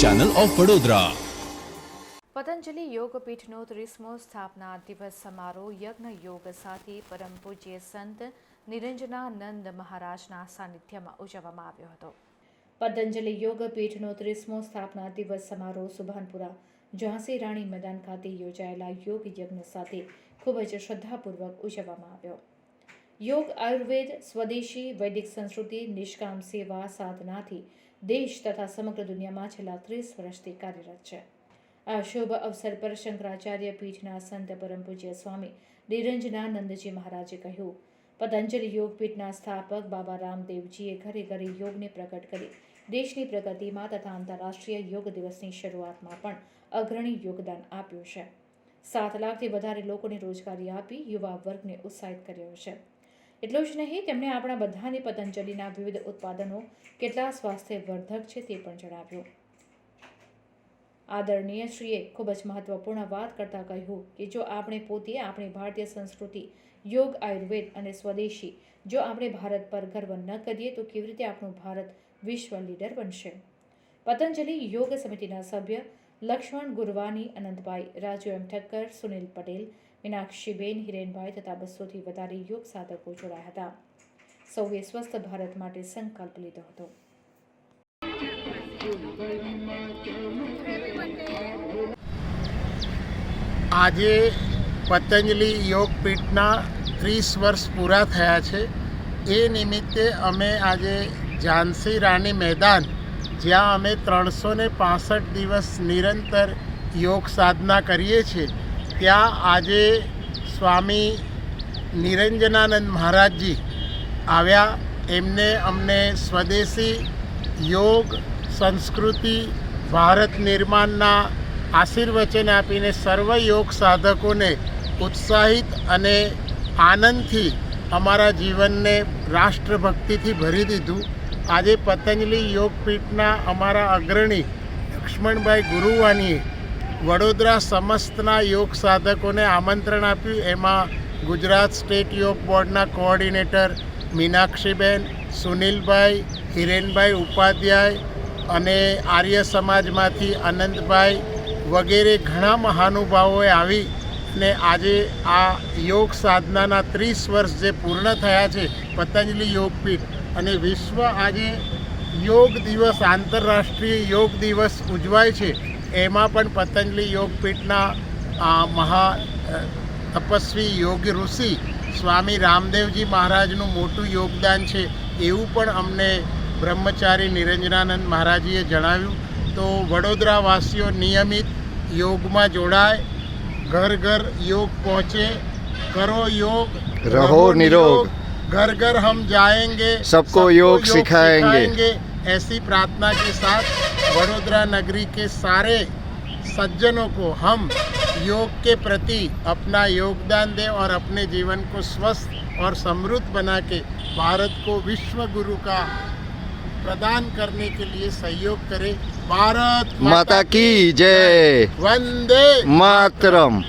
Channel of Vadodara Patanjali યોગપીઠનો ત્રીસમો સ્થાપના દિવસ સમારોહ યજ્ઞ યોગ સાથે પરમ પૂજ્ય સંત નિરંજનાનંદ મહારાજના સાનિધ્યમાં ઉજવવામાં આવ્યો હતો. પતંજલિ યોગપીઠનો ત્રીસમો સ્થાપના દિવસ સમારોહ સુભાનપુરા, ઝાંસી રાણી મેદાન ખાતે યોજાયેલા યોગ યજ્ઞ સાથે ખૂબ જ શ્રદ્ધાપૂર્વક ઉજવવામાં આવ્યો. યોગ આયુર્વેદ, સ્વદેશી વૈદિક સંસ્કૃતિ, નિષ્કામ સેવા, સાધનાથી દેશ તથા સમગ્ર દુનિયામાં છેલ્લા ત્રીસ વર્ષથી કાર્યરત છે આ શુભ અવસર પર શંકરાચાર્ય પીઠના સંત પરમ પૂજ્ય સ્વામી નિરંજનાનંદજી મહારાજે કહ્યું પતંજલિ યોગપીઠના સ્થાપક બાબા રામદેવજીએ ઘરે ઘરે યોગને પ્રગટ કરી દેશની પ્રગતિમાં તથા આંતરરાષ્ટ્રીય યોગ દિવસની શરૂઆતમાં પણ અગ્રણી યોગદાન આપ્યું છે સાત લાખથી વધારે લોકોને રોજગારી આપી યુવા વર્ગને ઉત્સાહિત કર્યો છે। એટલું જ નહીં, તેમણે આપણા બધાની પતંજલિના વિવિધ ઉત્પાદનો, કેટલા સ્વાસ્થ્યવર્ધક છે તે પણ જણાવ્યું. આદરણીય શ્રીએ ખૂબ જ મહત્વપૂર્ણ વાત કરતાં કહ્યું કે જો આપણે પોતે આપણી ભારતીય સંસ્કૃતિ, યોગ, આયુર્વેદ અને સ્વદેશી, જો આપણે ભારત પર ગર્વ ન કરીએ તો કેવી રીતે આપણું ભારત વિશ્વ લીડર બનશે? પતંજલિ યોગ સમિતિના સભ્ય લક્ષ્મણ ગુરવાની, અનંતભાઈ રાજુ એમ ઠક્કર, સુનિલ પટેલ મીનાક્ષીબેન, હિરેનભાઈ તથા બસોથી વધારે યોગ સાધકો જોડાયા હતા. સૌએ સ્વસ્થ ભારત માટે સંકલ્પ લીધો હતો. આજે પતંજલિ યોગપીઠના ત્રીસ વર્ષ પૂરા થયા છે. એ નિમિત્તે અમે આજે ઝાંસી રાણી મેદાન, જ્યાં અમે ત્રણસો ને દિવસ નિરંતર યોગ સાધના કરીએ છીએ. ત્યાં આજે સ્વામી નિરંજનાનંદ મહારાજજી આવ્યા. એમને અમને સ્વદેશી યોગ, સંસ્કૃતિ, ભારત નિર્માણના આશીર્વચન આપીને સર્વ યોગ સાધકોને ઉત્સાહિત અને આનંદથી અમારા જીવનને રાષ્ટ્રભક્તિથી ભરી દીધું. આજે પતંજલિ યોગપીઠના અમારા અગ્રણી લક્ષ્મણભાઈ ગુરુવાનીએ વડોદરા સમસ્તના યોગ સાધકોને આમંત્રણ આપ્યું. એમાં ગુજરાત સ્ટેટ યોગ બોર્ડના કોઓર્ડિનેટર મીનાક્ષીબેન, સુનિલભાઈ, હિરેનભાઈ ઉપાધ્યાય અને આર્ય સમાજમાંથી આનંદભાઈ વગેરે ઘણા મહાનુભાવોએ આવી ને આજે આ યોગ સાધનાના ત્રીસ વર્ષ જે પૂર્ણ થયા છે, પતંજલિ યોગપીઠ અને વિશ્વ આજે યોગ દિવસ, આંતરરાષ્ટ્રીય યોગ દિવસ ઉજવાય છે. એમાં પણ પતંજલિ યોગપીઠના મહા તપસ્વી યોગ ઋષિ સ્વામી રામદેવજી મહારાજનું મોટું યોગદાન છે એવું પણ અમને બ્રહ્મચારી નિરંજનાનંદ મહારાજીએ જણાવ્યું. તો વડોદરાવાસીઓ નિયમિત યોગમાં જોડાય ઘર ઘર યોગ પહોંચે કરો યોગ રહો નિરોગ. ઘર ઘર હમ જાયેંગે સબકો યોગ સિખાયેંગે ऐसी प्रार्थना के साथ वडोदरा नगरी के सारे सज्जनों को हम योग के प्रति अपना योगदान दें और अपने जीवन को स्वस्थ और समृद्ध बना के भारत को विश्व गुरु का प्रदान करने के लिए सहयोग करें। भारत माता की जय। वंदे मातरम।